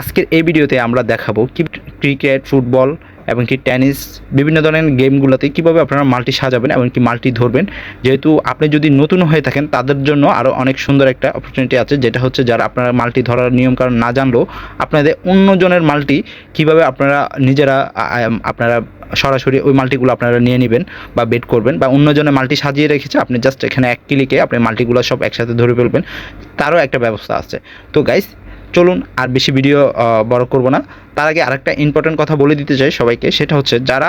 আজকের এই ভিডিওতে আমরা দেখাবো কি ক্রিকেট, ফুটবল এবং কি টেনিস বিভিন্ন ধরনের গেমগুলোতে কীভাবে আপনারা মাল্টি সাজাবেন এবং কি মাল্টি ধরবেন। যেহেতু আপনি যদি নতুন হয়ে থাকেন, তাদের জন্য আরও অনেক সুন্দর একটা অপরচুনিটি আছে, যেটা হচ্ছে যারা আপনারা মাল্টি ধরার নিয়ম নিয়মকানুন না জানলেও আপনাদের অন্যজনের মাল্টি কীভাবে আপনারা নিজেরা আপনারা সরাসরি ওই মাল্টিগুলো আপনারা নিয়ে নেবেন বা বেট করবেন বা অন্যজনের মাল্টি সাজিয়ে রেখেছে, আপনি জাস্ট এখানে এক ক্লিকে আপনি মাল্টিগুলো সব একসাথে ধরে ফেলবেন। তারও একটা ব্যবস্থা আছে। তো গাইস চলুন আর বেশি ভিডিও বড় করব না। তার আগে আরেকটা ইম্পর্টেন্ট কথা বলে দিতে চাই সবাইকে, সেটা হচ্ছে যারা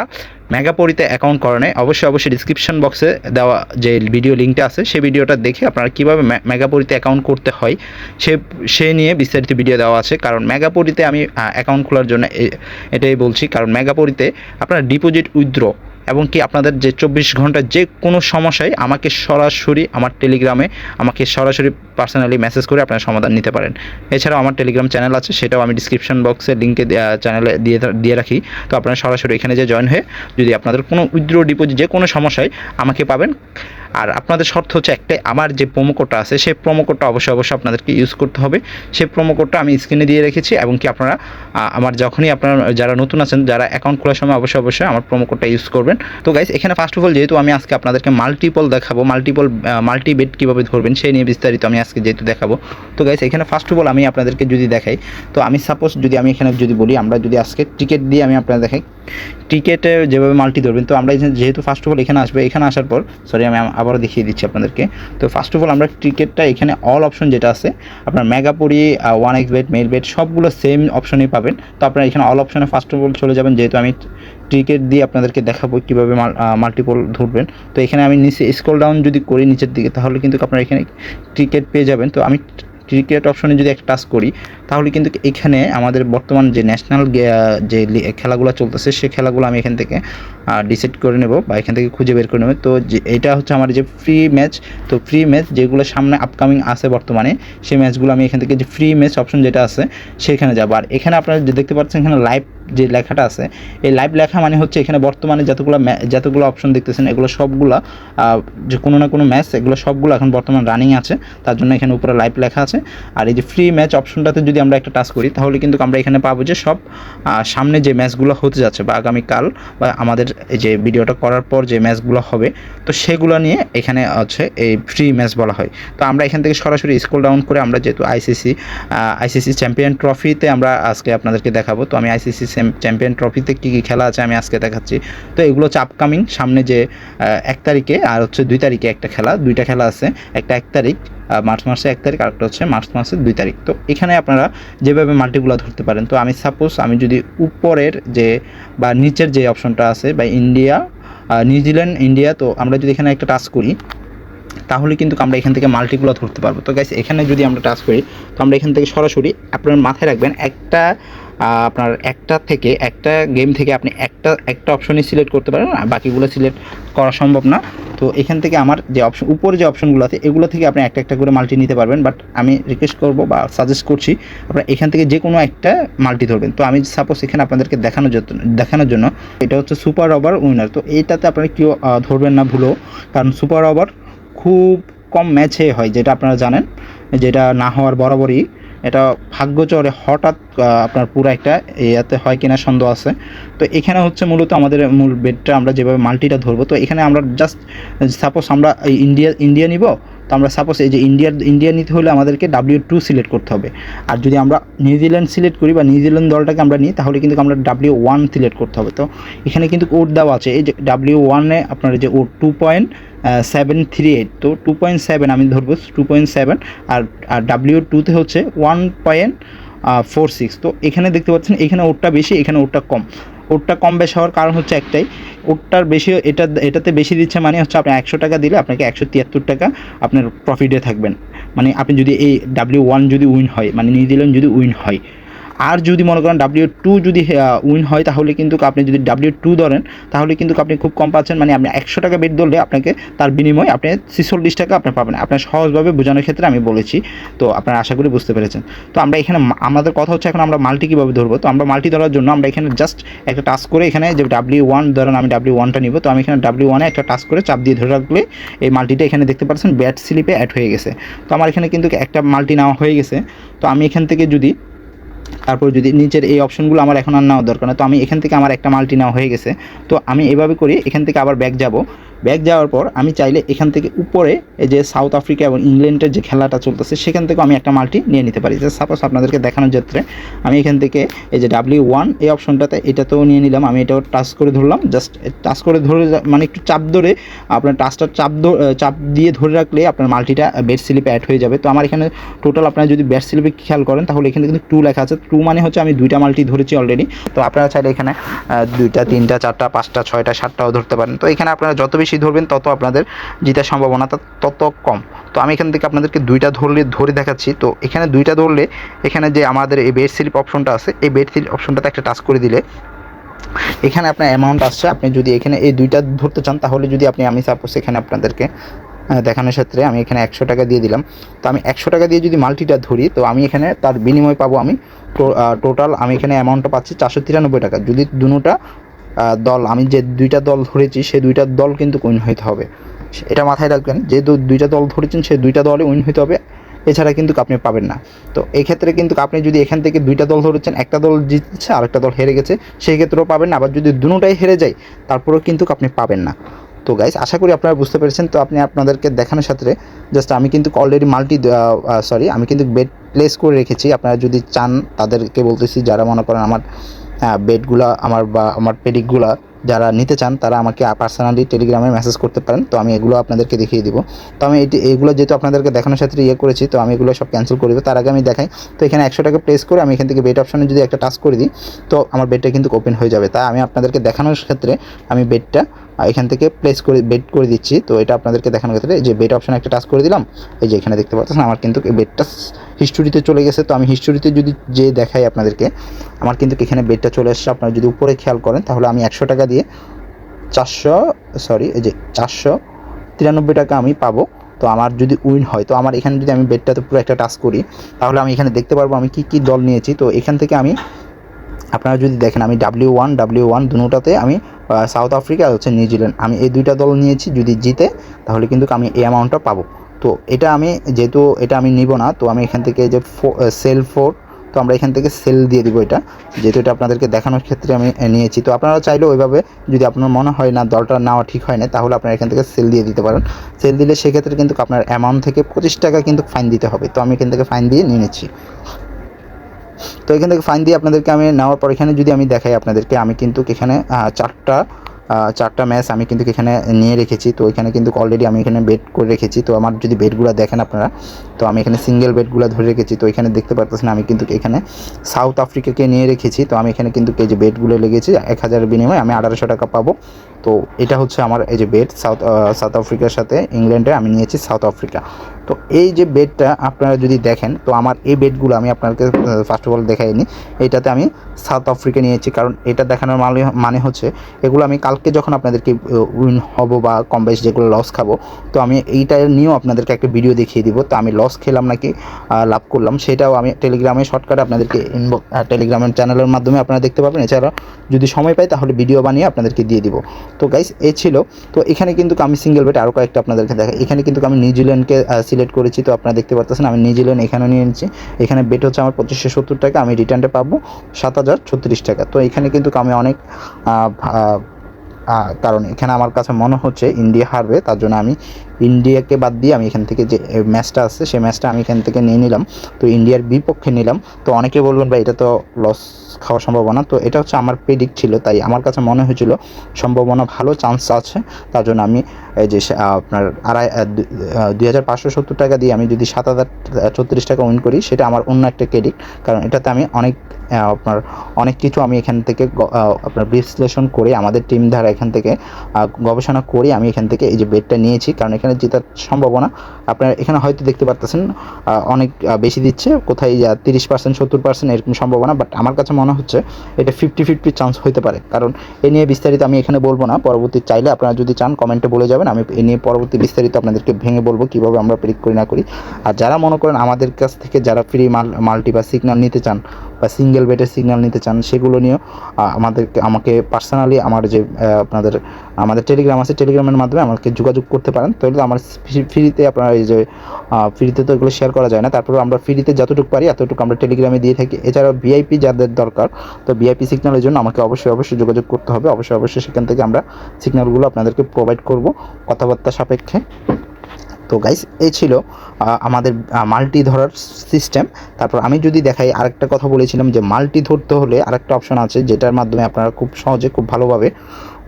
মেগাপরিতে অ্যাকাউন্ট করে নেয় অবশ্যই অবশ্যই ডিসক্রিপশন বক্সে দেওয়া যে ভিডিও লিঙ্কটা আছে, সেই ভিডিওটা দেখে আপনারা কীভাবে মেগাপরিতে অ্যাকাউন্ট করতে হয়, সে সে নিয়ে বিস্তারিত ভিডিও দেওয়া আছে। কারণ মেগাপরিতে আমি অ্যাকাউন্ট খোলার জন্য এটাই বলছি। কারণ মেগাপরিতে আপনার ডিপোজিট উইথড্র এবং কি আপনাদের যে চব্বিশ ঘণ্টা যে কোনো সমস্যায় আমাকে সরাসরি আমার টেলিগ্রামে আমাকে সরাসরি পার্সোনালি মেসেজ করে আপনারা সমাধান নিতে পারেন। এছাড়াও আমার টেলিগ্রাম চ্যানেল আছে, সেটাও আমি ডিসক্রিপশন বক্সে লিঙ্কে চ্যানেলে দিয়ে দিয়ে রাখি। তো আপনারা সরাসরি এখানে যে জয়েন হয়ে যদি আপনাদের কোনো উইথড্র ডিপোজিট যে কোনো সমস্যায় আমাকে পাবেন আর আপনাদের শর্ত হচ্ছে একটাই, আমার যে প্রোমো কোডটা আছে, সেই প্রোমো কোডটা অবশ্যই অবশ্যই আপনাদেরকে ইউজ করতে হবে। সেই প্রোমো কোডটা আমি স্ক্রিনে দিয়ে রেখেছি এবং কি আপনারা আমার যখনই আপনারা, যারা নতুন আছেন, যারা অ্যাকাউন্ট খোলার সময় অবশ্যই অবশ্যই আমার প্রোমো কোডটা ইউজ করবেন। তো গাইস এখানে ফার্স্ট অফ অল যেহেতু আমি আজকে আপনাদেরকে মাল্টিপল দেখাবো মাল্টিপল মাল্টি বেট কীভাবে ধরবেন, সেই নিয়ে বিস্তারিত আমি আজকে যেহেতু দেখাবো। তো গাইস এখানে ফার্স্ট অফ অল আমি আপনাদেরকে যদি দেখাই, তো আমি সাপোজ যদি আমি এখানে যদি বলি, আমরা যদি আজকে টিকিট দিয়ে আমি আপনাদের দেখাই। টিকেটে যেভাবে মাল্টি ধরবেন, তো আমরা যেহেতু ফার্স্ট অফ অল এখানে আসবে, এখানে আসার পর সরি আম- আবারও দেখিয়ে দিচ্ছি আপনাদেরকে। তো ফার্স্ট অফ অল আমরা টিকেটটা এখানে অল অপশন যেটা আছে, আপনার মেগাপুরি one X bed male bed সবগুলো সেম অপশনেই পাবেন। তো আপনারা এখানে অল অপশনে ফার্স্ট অফ অল চলে যাবেন, যেহেতু আমি টিকিট দিয়ে আপনাদেরকে দেখাবো কীভাবে মাল্টিপল ধরবেন। তো এখানে আমি নিচে স্ক্রল ডাউন যদি করি নিচের দিকে, তাহলে কিন্তু আপনারা এখানে টিকিট পেয়ে যাবেন। তো আমি ক্রিকেট অপশনে যদি একটা টাচ করি তাহলে কিন্তু এখানে আমাদের বর্তমান যে ন্যাশনাল যে খেলাগুলো চলতেছে সেই খেলাগুলো আমি এখান থেকে ডিসাইড করে নেব বা এখান থেকে খুঁজে বের করে নেব। তো যে এটা হচ্ছে আমার যে ফ্রি ম্যাচ তো ফ্রি ম্যাচ যেগুলো সামনে আপকামিং আছে বর্তমানে, সেই ম্যাচগুলো আমি এখান থেকে যে ফ্রি ম্যাচ অপশন যেটা আছে, সেখানে যাব। আর এখানে আপনারা যে দেখতে পাচ্ছেন, এখানে লাইভ যে লেখাটা আছে, এই লাইভ লেখা মানে হচ্ছে এখানে বর্তমানে যতগুলো যতগুলো অপশন দেখতেছেন, এগুলো সবগুলা যে কোনো না কোনো ম্যাচ এগুলো সবগুলো এখন বর্তমান রানিং আছে। তার জন্য এখানে উপরে লাইভ লেখা আছে। আর এই যে ফ্রি ম্যাচ অপশনটাতে যদি আমরা একটা টাচ করি, তাহলে কিন্তু আমরা এখানে পাবো যে সব সামনে যে ম্যাচগুলো হতে যাচ্ছে বা আগামীকাল বা আমাদের যে ভিডিওটা করার পর যে ম্যাচগুলো হবে, তো সেগুলো নিয়ে এখানে হচ্ছে এই ফ্রি ম্যাচ বলা হয়। তো আমরা এখান থেকে সরাসরি স্কুল ডাউন করে আমরা যেহেতু আইসিসি আইসিসি চ্যাম্পিয়ন ট্রফিতে আমরা আজকে আপনাদেরকে দেখাবো। তো আমি আইসিসি চ্যাম্পিয়ন ট্রফিতে কী কী খেলা আছে আমি আজকে দেখাচ্ছি। তো এগুলো হচ্ছে আপকামিং সামনে যে এক তারিখে আর হচ্ছে দুই তারিখে একটা খেলা, দুইটা খেলা আছে, একটা এক তারিখ। মার্চ মাসে এক তারিখ, আরেকটা হচ্ছে মার্চ মাসের দুই তারিখ। তো এখানে আপনারা যেভাবে মাল্টিগুলো ধরতে পারেন, তো আমি সাপোজ আমি যদি উপরের যে বা নিচের যে অপশনটা আছে, বা ইন্ডিয়া নিউজিল্যান্ড, ইন্ডিয়া, তো আমরা যদি এখানে একটা টাচ করি তাহলে কিন্তু আমরা এখান থেকে মাল্টিগুলো ধরতে পারব। তো গাইস এখানে যদি আমরা টাচ করি, তো আমরা এখান থেকে সরাসরি আপনার মাথায় রাখবেন একটা আপনার একটা থেকে একটা গেম থেকে আপনি একটা একটা অপশনই সিলেক্ট করতে পারেন, আর বাকিগুলো সিলেক্ট করা সম্ভব না। তো এখান থেকে আমার যে অপশন উপরে যে অপশনগুলো আছে, এগুলো থেকে আপনি একটা একটা করে মাল্টি নিতে পারবেন। বাট আমি রিকোয়েস্ট করব বা সাজেস্ট করছি, আপনারা এখান থেকে যে কোনো একটা মাল্টি ধরবেন। তো আমি সাপোজ এখানে আপনাদেরকে দেখানোর জন্য দেখানোর জন্য, এটা হচ্ছে সুপার ওভার উইনার তো এইটাতে আপনারা কেউ ধরবেন না ভুলো কারণ সুপার ওভার খুব কম ম্যাচে হয়, যেটা আপনারা জানেন। যেটা না হওয়ার বরাবরই এটা ভাগ্যচরে হঠাৎ আপনার পুরো একটা ইয়াতে হয় কিনা সন্দেহ আছে। তো এখানে হচ্ছে মূলত আমাদের মূল বেডটা আমরা যেভাবে মাল্টিটা ধরবো, তো এখানে আমরা জাস্ট সাপোজ আমরা ইন্ডিয়া ইন্ডিয়া নিব তো আমরা সাপোজ এই যে ইন্ডিয়ার ইন্ডিয়া নিতে হলে আমাদেরকে ডাব্লিউ টু সিলেক্ট করতে হবে। আর যদি আমরা নিউজিল্যান্ড সিলেক্ট করি বা নিউজিল্যান্ড দলটাকে আমরা নিই, তাহলে কিন্তু আমরা ডাব্লিউ ওয়ান সিলেক্ট করতে হবে। তো এখানে কিন্তু ওট দেওয়া আছে, এই যে ডাব্লিউ ওয়ানে আপনার যে ও two point seven three eight তো টু পয়েন্ট সেভেন আমি ধরবো টু পয়েন্ট সেভেন আর আর ডাব্লিউ টুতে হচ্ছে ওয়ান পয়েন্ট ফোর সিক্স তো এখানে দেখতে পাচ্ছেন, এখানে ওটটা বেশি, এখানে ওটটা কম। ওটটা কম বেশি হওয়ার কারণ হচ্ছে একটাই। ওটটার বেশি, এটা, এটাতে বেশি দিচ্ছে মানে হচ্ছে আপনি একশো টাকা দিলে আপনাকে একশো তিয়াত্তর টাকা আপনার প্রফিটে থাকবেন। মানে আপনি যদি এই ডাব্লিউ ওয়ান যদি উইন হয় মানে নিউজিল্যান্ড যদি উইন হয় আর যদি মনে করেন ডাব্লিউ টু যদি উইন হয়, তাহলে কিন্তু আপনি যদি ডাব্লিউ টু ধরেন, তাহলে কিন্তু আপনি খুব কম পাচ্ছেন। মানে আপনি একশো টাকা বেট ধরলে আপনাকে তার বিনিময়ে আপনি ছিচল্লিশ টাকা আপনি পাবেন। আপনার সহজভাবে বোঝানোর ক্ষেত্রে আমি বলেছি। তো আপনারা আশা করি বুঝতে পেরেছেন। তো আমরা এখানে আমাদের কথা হচ্ছে এখন আমরা মাল্টি কীভাবে ধরবো? তো আমরা মাল্টি ধরার জন্য আমরা এখানে জাস্ট একটা টাচ করে এখানে যে ডাব্লিউ ওয়ান ধরেন আমি ডাব্লিউ ওয়ানটা নিব। তো আমি এখানে ডাব্লিউ ওয়ানে একটা টাচ করে চাপ দিয়ে ধরে রাখলে এই মাল্টিটা এখানে দেখতে পাচ্ছেন ব্যাট স্লিপে অ্যাড হয়ে গেছে। তো আমার এখানে কিন্তু একটা মাল্টি নেওয়া হয়ে গেছে। তো আমি এখান থেকে যদি তারপর যদি নিচের এই অপশনগুলো আমার এখন আর নেওয়ার দরকার না তো আমি এখান থেকে আমার একটা মাল্টি নেওয়া হয়ে গেছে। তো আমি এভাবে করি এখান থেকে আবার ব্যাক যাব। ব্যাক যাওয়ার পর আমি চাইলে এখান থেকে উপরে এই যে সাউথ আফ্রিকা এবং ইংল্যান্ডের যে খেলাটা চলতেছে, সেখান থেকেও আমি একটা মাল্টি নিয়ে নিতে পারি। যে সাপোজ আপনাদেরকে দেখানোর ক্ষেত্রে, আমি এখান থেকে এই যে ডাব্লিউ ওয়ান এই অপশনটাতে এটাতেও নিয়ে নিলাম। আমি এটাও টাচ করে ধরলাম। জাস্ট টাচ করে ধরে মানে একটু চাপ ধরে আপনার টাচটা চাপ চাপ দিয়ে ধরে রাখলে আপনার মাল্টিটা বেড স্লিপে অ্যাড হয়ে যাবে। তো আমার এখানে টোটাল আপনারা যদি বেড স্লিপে খেয়াল করেন, তাহলে এখানে কিন্তু টু লেখা আছে। টু মানে হচ্ছে আমি দুইটা মাল্টি ধরেছি অলরেডি তো আপনারা চাইলে এখানে দুইটা, তিনটা, চারটা, পাঁচটা, ছয়টা, সাতটাও ধরতে পারেন। তো এখানে আপনারা যত বেশি ধরবেন, তত আপনাদের জিতার সম্ভাবনা তত কম। তো আমি এখান থেকে আপনাদেরকে দুইটা ধরলে ধরে দেখাচ্ছি। তো এখানে দুইটা ধরলে, এখানে যে আমাদের এই বেড স্লিপ অপশনটা আছে, এই বেড স্লিপ অপশনটাতে একটা টাচ করে দিলে, এখানে আপনার অ্যামাউন্ট আসছে। আপনি যদি এখানে এই দুইটা ধরতে চান, তাহলে যদি আপনি, আমি সাপোজ এখানে আপনাদেরকে দেখানোর ক্ষেত্রে আমি এখানে একশো টাকা দিয়ে দিলাম। তো আমি একশো টাকা দিয়ে যদি মাল্টিটা ধরি, তো আমি এখানে তার বিনিময় পাবো আমি টোটাল আমি এখানে অ্যামাউন্টটা পাচ্ছি চারশো তিরানব্বই টাকা। যদি দুটা দল, আমি যে দুইটা দল ধরেছি সেই দুইটা দল কিন্তু উইন হইতে হবে। এটা মাথায় রাখবেন যে দুইটা দল ধরেছেন সেই দুইটা দলে উইন হইতে হবে। এছাড়া কিন্তু আপনি পাবেন না। তো এই ক্ষেত্রে কিন্তু আপনি যদি এখান থেকে দুইটা দল ধরেছেন, একটা দল জিতছে আর একটা দল হেরে গেছে, সেই ক্ষেত্রেও পাবেন না। আবার যদি দুটোটাই হেরে যায়, তারপরেও কিন্তু আপনি পাবেন না। তো গাইস আশা করি আপনারা বুঝতে পেরেছেন। তো আপনি আপনাদেরকে দেখানোর সাথে জাস্ট আমি কিন্তু অলরেডি মাল্টি সরি আমি কিন্তু বেড প্লেস করে রেখেছি। আপনারা যদি চান, তাদেরকে বলতেছি, যারা মনে করেন আমার বেডগুলা আমার বা আমার পেডিকগুলা যারা নিতে চান, তারা আমাকে পার্সোনালি টেলিগ্রামে মেসেজ করতে পারেন। তো আমি এগুলো আপনাদেরকে দেখিয়ে দিব। তো আমি এটি এগুলো যেহেতু আপনাদেরকে দেখানোর সাথে ইয়ে করেছি, তো আমি এগুলো সব ক্যান্সেল করে দেবো। তার আগে আমি দেখাই। তো এখানে একশো টাকা প্লেস করে আমি এখান থেকে বেড অপশনে যদি একটা টাচ করে দিই, তো আমার বেডটা কিন্তু ওপেন হয়ে যাবে। তাই আমি আপনাদেরকে দেখানোর ক্ষেত্রে আমি বেডটা এখান থেকে প্লেস করে বেড করে দিচ্ছি। তো এটা আপনাদেরকে দেখানোর ক্ষেত্রে যে বেড অপশনে একটা টাচ করে দিলাম, এই যে এখানে দেখতে পাচ্ছেন, আমার কিন্তু বেডটা হিস্টোরিতে চলে গেছে। তো আমি হিস্টোরিতে যদি যে দেখাই আপনাদেরকে, আমার কিন্তু এখানে বেডটা চলে এসছে। আপনারা যদি উপরে খেয়াল করেন, তাহলে আমি একশো টাকা দিয়ে চারশো সরি এই যে চারশো তিরানব্বই টাকা আমি পাবো। তো আমার যদি উইন হয়, তো আমার এখানে যদি আমি বেডটাতে পুরো একটা টাচ করি, তাহলে আমি এখানে দেখতে পারব আমি কী কী দল নিয়েছি। তো এখান থেকে আমি, আপনারা যদি দেখেন, আমি ডাব্লিউ ওয়ান ডাব্লিউ ওয়ান দুটাতে আমি সাউথ আফ্রিকা হচ্ছে নিউজিল্যান্ড আমি এই দুইটা দল নিয়েছি, যদি জিতে, তাহলে কিন্তু আমি এই অ্যামাউন্টটা পাবো। তো এটা আমি, যেহেতু এটা আমি নিব না, তো আমি এখান থেকে যে সেল ফোর তো আমরা এখান থেকে সেল দিয়ে দিব এটা। যেহেতু এটা আপনাদেরকে দেখানোর ক্ষেত্রে আমি নিয়েছি। তো আপনারা চাইলে ওইভাবে যদি আপনার মনে হয় না দলটা নেওয়া ঠিক হয় না, তাহলে আপনারা এখান থেকে সেল দিয়ে দিতে পারেন। সেল দিলে সেক্ষেত্রে কিন্তু আপনার অ্যামাউন্ট থেকে পঁচিশ টাকা কিন্তু ফাইন দিতে হবে। তো আমি এখান থেকে ফাইন দিয়ে নিয়ে নিচ্ছি। তো এখান থেকে ফাইন দিয়ে আপনাদেরকে আমি নেওয়ার পর এখানে যদি আমি দেখাই আপনাদেরকে, আমি কিন্তু এখানে চারটা চারটা ম্যাচ আমি কিন্তু এখানে নিয়ে রেখেছি। তো এখানে কিন্তু অলরেডি আমি এখানে বেড করে রেখেছি। তো আমার যদি বেডগুলো দেখেন আপনারা, তো আমি এখানে সিঙ্গেল বেডগুলো ধরে রেখেছি। তো এখানে দেখতে পারতেছেন আমি কিন্তু এখানে সাউথ আফ্রিকাকে নিয়ে রেখেছি। তো আমি এখানে কিন্তু এই যে বেডগুলো লেগেছি, এক হাজারের বিনিময়ে আমি আঠারোশো টাকা পাবো। তো এটা হচ্ছে আমার এই যে বেড সাউথ সাউথ আফ্রিকার সাথে ইংল্যান্ডে আমি নিয়েছি সাউথ আফ্রিকা তো এই যে বেডটা আপনারা যদি দেখেন, তো আমার এই বেডগুলো আমি আপনাকে ফার্স্ট অফ অল দেখাই নিই এইটাতে আমি সাউথ আফ্রিকা নিয়েছি, কারণ এটা দেখানোর মানে মানে হচ্ছে, এগুলো আমি কালকে যখন আপনাদেরকে উইন হব বা কম বেশ যেগুলো লস খাব, তো আমি এইটা নিয়েও আপনাদেরকে একটা ভিডিও দেখিয়ে দিব। তো আমি লস খেলাম নাকি লাভ করলাম, সেটাও আমি টেলিগ্রামে শর্টকাটে আপনাদেরকে ইনবক্স টেলিগ্রামের চ্যানেলের মাধ্যমে আপনারা দেখতে পাবেন। এছাড়া যদি সময় পাই, তাহলে ভিডিও বানিয়ে আপনাদেরকে দিয়ে দিব। তো গাইস এ ছিল। তো এখানে কিন্তু আমি সিঙ্গেল বেড আরও কয়েকটা আপনাদেরকে দেখাই এখানে কিন্তু আমি নিউজিল্যান্ডকে সিলেক্ট করেছি, তো আপনারা দেখতে পাচ্ছেন আমি নিউজিল্যান্ড এখানে নিয়ে নিচ্ছি। এখানে বেট হচ্ছে আমার পঁচিশশো সত্তর টাকা, আমি রিটার্নটা পাবো সাত হাজার ছত্রিশ টাকা। তো এখানে কিন্তু আমি অনেক কারণ এখানে আমার কাছে মনে হচ্ছে ইন্ডিয়া হারবে, তার জন্য আমি ইন্ডিয়াকে বাদ দিয়ে আমি এখান থেকে যে ম্যাচটা আছে, সেই ম্যাচটা আমি এখান থেকে নিয়ে নিলাম। তো ইন্ডিয়ার বিপক্ষে নিলাম। তো অনেকে বলবেন, ভাই, এটা তো লস খাওয়ার সম্ভাবনা। তো এটা হচ্ছে আমার প্রেডিক্ট ছিল, তাই আমার কাছে মনে হয়েছিল, সম্ভাবনা ভালো চান্স আছে। তার জন্য আমি, এই যে আপনার আড়াই দুই হাজার পাঁচশো সত্তর টাকা দিয়ে আমি যদি সাত হাজার ছত্রিশ টাকা উইন করি, সেটা আমার অন্য একটা ক্রেডিট কারণ এটাতে আমি অনেক আপনার, অনেক কিছু আমি এখান থেকে আপনার বিশ্লেষণ করে, আমাদের টিম দ্বারা এখান থেকে গবেষণা করে আমি এখান থেকে এই যে বেডটা নিয়েছি। কারণ এখানে জেতার সম্ভাবনা। আপনারা এখানে হয়তো দেখতে পারতেছেন অনেক বেশি দিচ্ছে, কোথায় তিরিশ পার্সেন্ট, সত্তর পার্সেন্ট এরকম সম্ভাবনা বাট আমার কাছে মনে হচ্ছে এটা ফিফটি ফিফটি চান্স হতে পারে। কারণ এ নিয়ে বিস্তারিত আমি এখানে বলব না, পরবর্তী চাইলে আপনারা যদি চান, কমেন্টে বলে যাবেন, আমি এ নিয়ে পরবর্তী বিস্তারিত আপনাদেরকে ভেঙে বলব কীভাবে আমরা প্রেডিক্ট করি না করি। আর যারা মনে করেন আমাদের কাছ থেকে যারা ফ্রি মাল মাল্টি বা সিগন্যাল নিতে চান বা সিঙ্গেল বেডের সিগন্যাল নিতে চান, সেগুলো নিয়েও আমাদেরকে, আমাকে পার্সোনালি আমার যে আপনাদের, আমাদের টেলিগ্রাম আছে টেলিগ্রামের মাধ্যমে আমাকে যোগাযোগ করতে পারেন। তাহলে আমার ফ্রিতে আপনারা এই যে ফ্রিতে তো এগুলো শেয়ার করা যায় না। তারপরে আমরা ফ্রিতে যতটুকু পারি, এতটুকু আমরা টেলিগ্রামে দিয়ে থাকি। এছাড়াও ভিআইপি যাদের দরকার, তো ভিআইপি সিগন্যালের জন্য আমাকে অবশ্যই অবশ্যই যোগাযোগ করতে হবে। অবশ্যই অবশ্যই সেখান থেকে আমরা সিগন্যালগুলো আপনাদেরকে প্রোভাইড করব। কথাবার্তা সাপেক্ষে। তো গাইস এই ছিল আমাদের মাল্টি ধরার সিস্টেম তারপর আমি যদি দেখাই আরেকটা কথা বলেছিলাম যে মাল্টি ধরতে হলে আরেকটা অপশন আছে, যেটার মাধ্যমে আপনারা খুব সহজে, খুব ভালোভাবে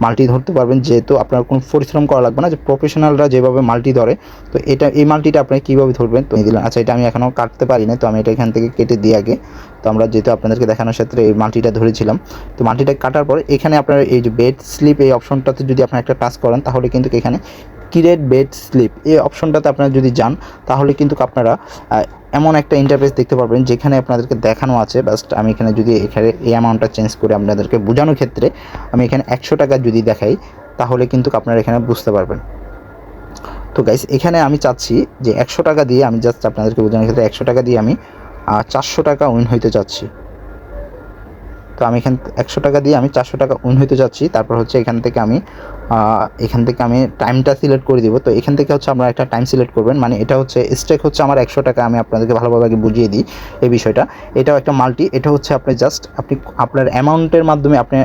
মাল্টি ধরতে পারবেন। যেহেতু আপনার কোনো পরিশ্রম করা লাগবে না, যে প্রফেশনালরা যেভাবে মাল্টি ধরে, তো এটা, এই মাল্টিটা আপনি কীভাবে ধরবেন? তো দিলাম। আচ্ছা এটা আমি এখনও কাটতে পারি না তো আমি এটা এখান থেকে কেটে দিই আগে। তো আমরা যেহেতু আপনাদেরকে দেখানোর ক্ষেত্রে এই মাল্টিটা ধরেছিলাম, তো মাল্টিটা কাটার পর এখানে আপনার এই যে বেড স্লিপ এই অপশনটাতে যদি আপনার একটা টাচ করেন, তাহলে কিন্তু এখানে কিরেট বেড স্লিপ এই অপশনটাতে আপনারা যদি যান, তাহলে কিন্তু আপনারা এমন একটা ইন্টারফেস দেখতে পারবেন যেখানে আপনাদেরকে দেখানো আছে। জাস্ট আমি এখানে যদি এখানে এই অ্যামাউন্টটা চেঞ্জ করে আপনাদেরকে বোঝানোর ক্ষেত্রে, আমি এখানে একশো টাকা যদি দেখাই, তাহলে কিন্তু আপনারা এখানে বুঝতে পারবেন। তো গাইস এখানে আমি চাচ্ছি যে একশো টাকা দিয়ে আমি জাস্ট আপনাদেরকে বোঝানোর ক্ষেত্রে একশো টাকা দিয়ে আমি চারশো টাকা উইন হইতে চাচ্ছি। তো আমি এখান একশো টাকা দিয়ে আমি চারশো টাকা উন হইতে যাচ্ছি। তারপর হচ্ছে এখান থেকে আমি এখান থেকে আমি টাইমটা সিলেক্ট করে দিব। তো এখান থেকে হচ্ছে আমরা একটা টাইম সিলেক্ট করবেন। মানে এটা হচ্ছে স্টেক হচ্ছে আমার একশো টাকা। আমি আপনাদেরকে ভালোভাবে আগে বুঝিয়ে দিই এই বিষয়টা। এটাও একটা মাল্টি এটা হচ্ছে আপনি জাস্ট আপনি আপনার অ্যামাউন্টের মাধ্যমে আপনি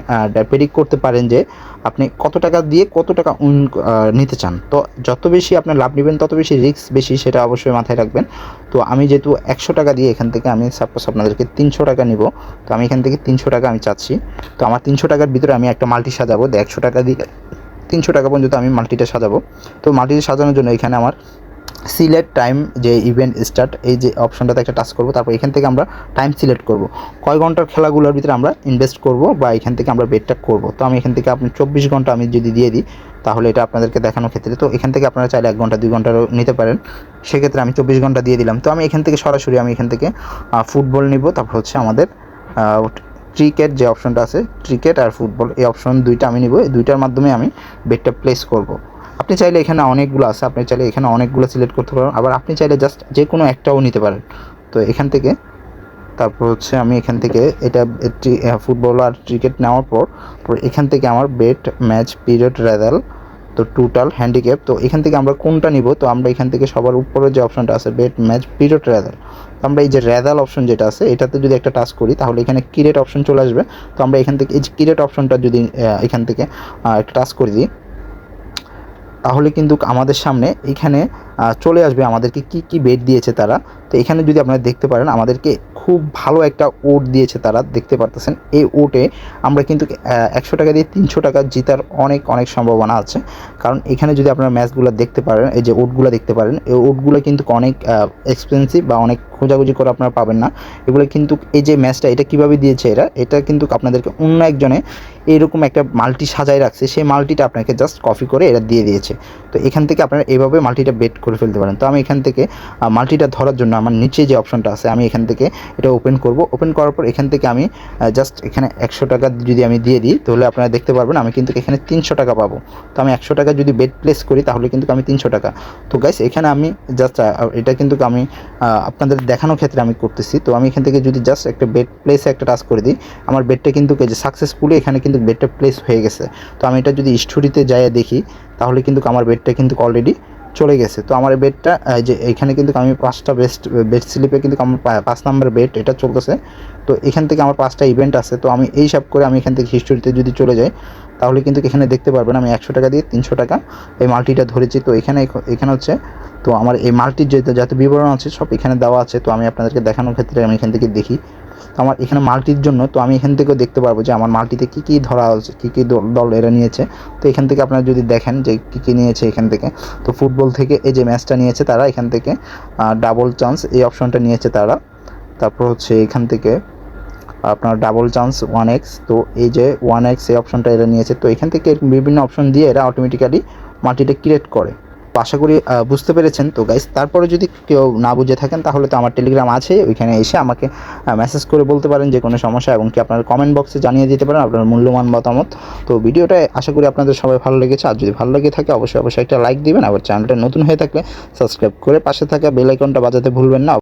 প্রেডিক্ট করতে পারেন যে আপনি কত টাকা দিয়ে কত টাকা নিতে চান? তো যত বেশি আপনার লাভ নেবেন, তত বেশি রিস্ক বেশি সেটা অবশ্যই মাথায় রাখবেন। তো আমি যেহেতু একশো টাকা দিয়ে এখান থেকে আমি সাপোজ আপনাদেরকে তিনশো টাকা নিব, তো আমি এখান থেকে তিনশো টাকা আমি চাচ্ছি। তো আমার তিনশো টাকার ভিতরে আমি একটা মাল্টি সাজাবো, একশো টাকা দিয়ে তিনশো টাকা পর্যন্ত আমি মাল্টিটা সাজাবো। তো মাল্টিটা সাজানোর জন্য এখানে আমার সিলেক্ট টাইম যে ইভেন্ট স্টার্ট, এই যে অপশনটাতে একটা টাচ করব, তারপর এখান থেকে আমরা টাইম সিলেক্ট করব। কয় ঘণ্টার খেলাগুলোর ভিতরে আমরা ইনভেস্ট করব বা এখান থেকে আমরা বেটটা করব? তো আমি এখান থেকে আপনি চব্বিশ ঘণ্টা আমি যদি দিয়ে দিই, তাহলে এটা আপনাদেরকে দেখানোর ক্ষেত্রে, তো এখান থেকে আপনারা চাইলে এক ঘণ্টা, দুই ঘন্টারও নিতে পারেন। সেক্ষেত্রে আমি চব্বিশ ঘণ্টা দিয়ে দিলাম। তো আমি এখান থেকে সরাসরি আমি এখান থেকে ফুটবল নিব, তারপর হচ্ছে আমাদের ক্রিকেট যে অপশনটা আছে, ক্রিকেট আর ফুটবল, এই অপশন দুইটা আমি নিব। এই দুইটার মাধ্যমে আমি বেটটা প্লেস করব। আপনি চাইলে এখানে অনেকগুলো আছে, আপনি চাইলে এখানে অনেকগুলো সিলেক্ট করতে পারেন। আবার আপনি চাইলে জাস্ট যে কোনো একটাও নিতে পারেন। তো এখান থেকে, তারপর হচ্ছে আমি এখান থেকে এটা ফুটবল আর ক্রিকেট নেওয়ার পর এখান থেকে আমার বেট ম্যাচ পিরিয়ড রেজাল্ট তো টোটাল হ্যান্ডিক্যাপ তো এখান থেকে আমরা কোনটা নিব? তো আমরা এখান থেকে সবার উপরে যে অপশনটা আছে বেট ম্যাচ পিরিয়ড রেজাল্ট তো আমরা এই যে রেজাল অপশন যেটা আছে, এটাতে যদি একটা টাচ করি, তাহলে এখানে কিরেট অপশন চলে আসবে। তো আমরা এখান থেকে এই যে কিরেট অপশনটা যদি এখান থেকে একটা টাচ করে দিই তাহলে কিন্তু আমাদের সামনে এখানে আহ, চলে আসবে, আমাদেরকে কি কি বেড দিয়েছে তারা? তো এখানে যদি আপনারা দেখতে পারেন, আমাদেরকে খুব ভালো একটা ওট দিয়েছে তারা, দেখতে পারতেছেন। এই ওটে আমরা কিন্তু একশো টাকা দিয়ে তিনশো টাকা জিতার অনেক অনেক সম্ভাবনা আছে। কারণ এখানে যদি আপনারা ম্যাচগুলো দেখতে পারেন, এই যে ওটগুলো দেখতে পারেন, এই ওটগুলো কিন্তু অনেক এক্সপেন্সিভ বা অনেক খোঁজাখুঁজি করে আপনারা পাবেন না। এগুলো কিন্তু, এই যে ম্যাচটা, এটা কীভাবে দিয়েছে এরা? এটা কিন্তু আপনাদেরকে অন্য একজনে এইরকম একটা মাল্টি সাজায় রাখছে। সেই মাল্টিটা আপনাকে জাস্ট কপি করে এরা দিয়ে দিয়েছে। তো এখান থেকে আপনারা এইভাবে মাল্টিটা বেট করে ফেলতে পারেন। তো আমি এখান থেকে মাল্টিটা ধরার জন্য আমার নিচে যে অপশনটা আছে, আমি এখান থেকে এটা ওপেন করব। ওপেন করার পর এখান থেকে আমি জাস্ট এখানে একশো টাকা যদি আমি দিয়ে দিই, তাহলে আপনারা দেখতে পারবেন আমি কিন্তু এখানে তিনশো টাকা পাবো। তো আমি একশো টাকা যদি বেড প্লেস করি, তাহলে কিন্তু আমি তিনশো টাকা। তো গাইস এখানে আমি জাস্ট এটা কিন্তু আমি আপনাদের দেখানোর ক্ষেত্রে আমি করতেছি। তো আমি এখান থেকে যদি জাস্ট একটা বেড প্লেসে একটা টাচ করে দিই, আমার বেডটা কিন্তু যে সাকসেসফুলি এখানে কিন্তু বেডটা প্লেস হয়ে গেছে। তো আমি এটা যদি স্টোরিতে যাই দেখি, তাহলে কিন্তু আমার বেডটা কিন্তু অলরেডি চলে গেছে। তো আমার বেডটা যে এখানে কিন্তু আমি পাঁচটা বেস্ট বেড স্লিপে কিন্তু আমার পাঁচ নাম্বার বেড এটা চলতেছে। তো এখান থেকে আমার পাঁচটা ইভেন্ট আছে, তো আমি এই সব করে আমি এখান থেকে হিস্টোরিতে যদি চলে যাই, তাহলে কিন্তু এখানে দেখতে পারবেন আমি একশো টাকা দিয়ে তিনশো টাকা এই মাল্টিটা ধরেছি। তো এখানে এখানে হচ্ছে, তো আমার এই মাল্টির যে যত বিবরণ আছে সব এখানে দেওয়া আছে। তো আমি আপনাদেরকে দেখানোর ক্ষেত্রে আমি এখান থেকে দেখি। তো আমার এখানে মাল্টির জন্য, তো আমি এখান থেকেও দেখতে পারব যে আমার মাল্টিতে কী কী ধরা হচ্ছে কী কী দল এরা নিয়েছে। তো এখান থেকে আপনারা যদি দেখেন যে কী কী নিয়েছে এখান থেকে, তো ফুটবল থেকে এই যে ম্যাচটা নিয়েছে তারা, এখান থেকে ডাবল চান্স এই অপশনটা নিয়েছে তারা। তারপর হচ্ছে এখান থেকে আপনার ডাবল চান্স ওয়ান এক্স তো এই যে ওয়ান এক্স এই অপশনটা এরা নিয়েছে। তো এখান থেকে বিভিন্ন অপশন দিয়ে এরা অটোমেটিক্যালি মাল্টিটা ক্রিয়েট করে। আশা করি বুঝতে পেরেছেন। তো গাইস তারপরে যদি কেউ না বুঝে থাকেন, তাহলে তো আমার টেলিগ্রাম আছে। ওইখানে এসে আমাকে মেসেজ করে বলতে পারেন যে কোনো সমস্যা এবং কি আপনার কমেন্ট বক্সে জানিয়ে দিতে পারেন আপনার মূল্যবান মতামত। তো ভিডিওটা আশা করি আপনাদের সবাই ভালো লেগেছে। আর যদি ভালো লেগে থাকে, অবশ্যই অবশ্যই একটা লাইক দিবেন। আবার চ্যানেলটা নতুন হয়ে থাকলে সাবস্ক্রাইব করে পাশে থাকা বেল আইকনটা বাজাতে ভুলবেন না।